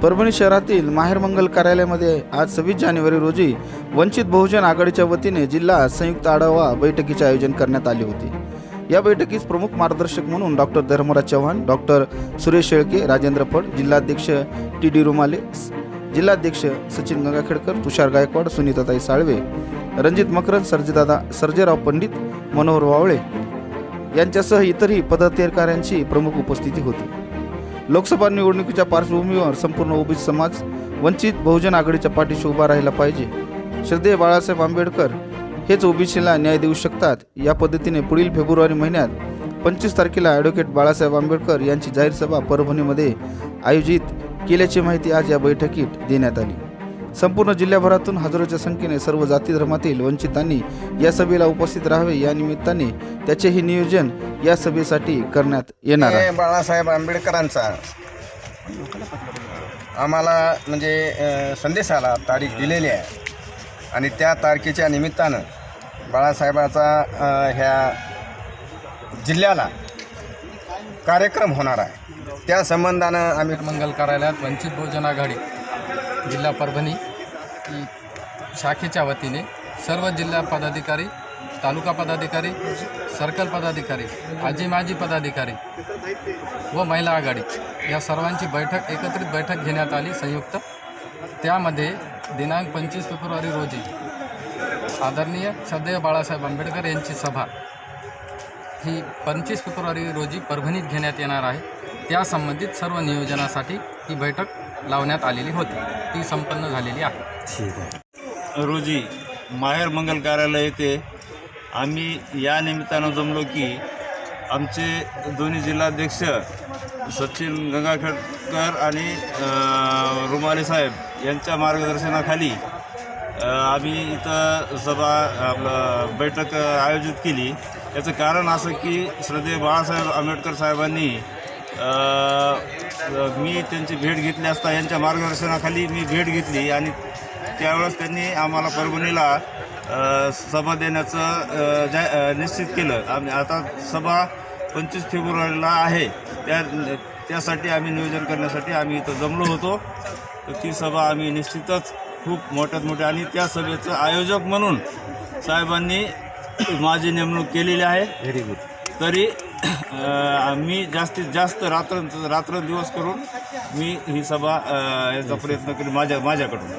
परभणी शहरातील माहेर मंगल कार्यालयामध्ये आज सव्वीस जानेवारी रोजी वंचित बहुजन आघाडीच्या वतीने जिल्हा संयुक्त आढावा बैठकीचे आयोजन करण्यात आले होते. या बैठकीस प्रमुख मार्गदर्शक म्हणून डॉक्टर धर्मराज चव्हाण डॉक्टर सुरेश शेळके राजेंद्र फड जिल्हाध्यक्ष टी डी रुमाले जिल्हाध्यक्ष सचिन गंगाखेडकर तुषार गायकवाड सुनीताताई साळवे रणजित मकरन सर्जेदादा सर्जेराव पंडित मनोहर वावळे यांच्यासह इतरही पदाधिकाऱ्यांची प्रमुख उपस्थिती होती. लोकसभा निवडणुकीच्या पार्श्वभूमीवर संपूर्ण ओबीसी समाज वंचित बहुजन आघाडीच्या पाठीशी उभा राहिला पाहिजे. श्रद्धेय बाळासाहेब आंबेडकर हेच ओबीसीला न्याय देऊ शकतात या पद्धतीने पुढील फेब्रुवारी महिन्यात पंचवीस तारखेला ॲडव्होकेट बाळासाहेब आंबेडकर यांची जाहीर सभा परभणीमध्ये आयोजित केल्याची माहिती आज या बैठकीत देण्यात आली. संपूर्ण जिल्ह्याभरातून हजारोच्या संख्येने सर्व जाती धर्मातील वंचितांनी या सभेला उपस्थित राहावे या निमित्ताने त्याचेही नियोजन या सभेसाठी करण्यात येणार आहे. हे बाळासाहेब आंबेडकरांचा. आम्हाला म्हणजे अ, तारीख दिलेली आहे. आणि त्या तारखेच्या निमित्तानं बाळासाहेबाचा अ, ह्या जिल्ह्याला कार्यक्रम होणार आहे. त्या संबंधानं आम्ही मंगल कार्यालयात वंचित बहुजन आघाडी जिल्हा परभणी शाखेच्या वतीने सर्व जिल्हा पदाधिकारी तालुका पदाधिकारी सर्कल पदाधिकारी आजी माजी पदाधिकारी व महिला आघाडी. या सर्वांची बैठक एकत्रित बैठक घेण्यात आली संयुक्त. त्यामध्ये दिनांक पंचवीस फेब्रुवारी रोजी आदरणीय श्रद्धेय बाळासाहेब आंबेडकर यांची सभा ही पंचवीस फेब्रुवारी रोजी परभणीत घेण्यात येणार आहे. त्या संबंधित सर्व नियोजनासाठी ही बैठक लावण्यात आलेली होती. ती संपन्न झालेली आहे. रोजी माहेर मंगल कार्यालय येथे आम्ही या निमित्तानं जमलो की आमचे दोन्ही जिल्हाध्यक्ष सचिन गंगाखेडकर आणि अ, रुमाले साहेब यांच्या मार्गदर्शनाखाली आम्ही इथं सभा आपलं बैठक आयोजित केली. याचं कारण असं की श्रद्धेय बाळासाहेब आंबेडकर साहेबांनी मी त्यांची भेट घेतली असता यांच्या मार्गदर्शनाखाली मी भेट घेतली आणि त्यावेळेस त्यांनी आम्हाला परभणीला सभा देण्याचं जा निश्चित केलं. आम्ही आता सभा पंचवीस फेब्रुवारीला आहे. त्या त्यासाठी आम्ही नियोजन करण्यासाठी आम्ही इथं जमलो होतो. तर ती सभा आम्ही निश्चितच खूप मोठ्यात मोठ्या आणि त्या सभेचं आयोजक म्हणून साहेबांनी माझी नेमणूक केलेली आहे. व्हेरी गुड तरी मी जास्तीत जास्त रात्र रात्र दिवस करून मी ही सभा याचा प्रयत्न करेन माझ्या माझ्याकडून.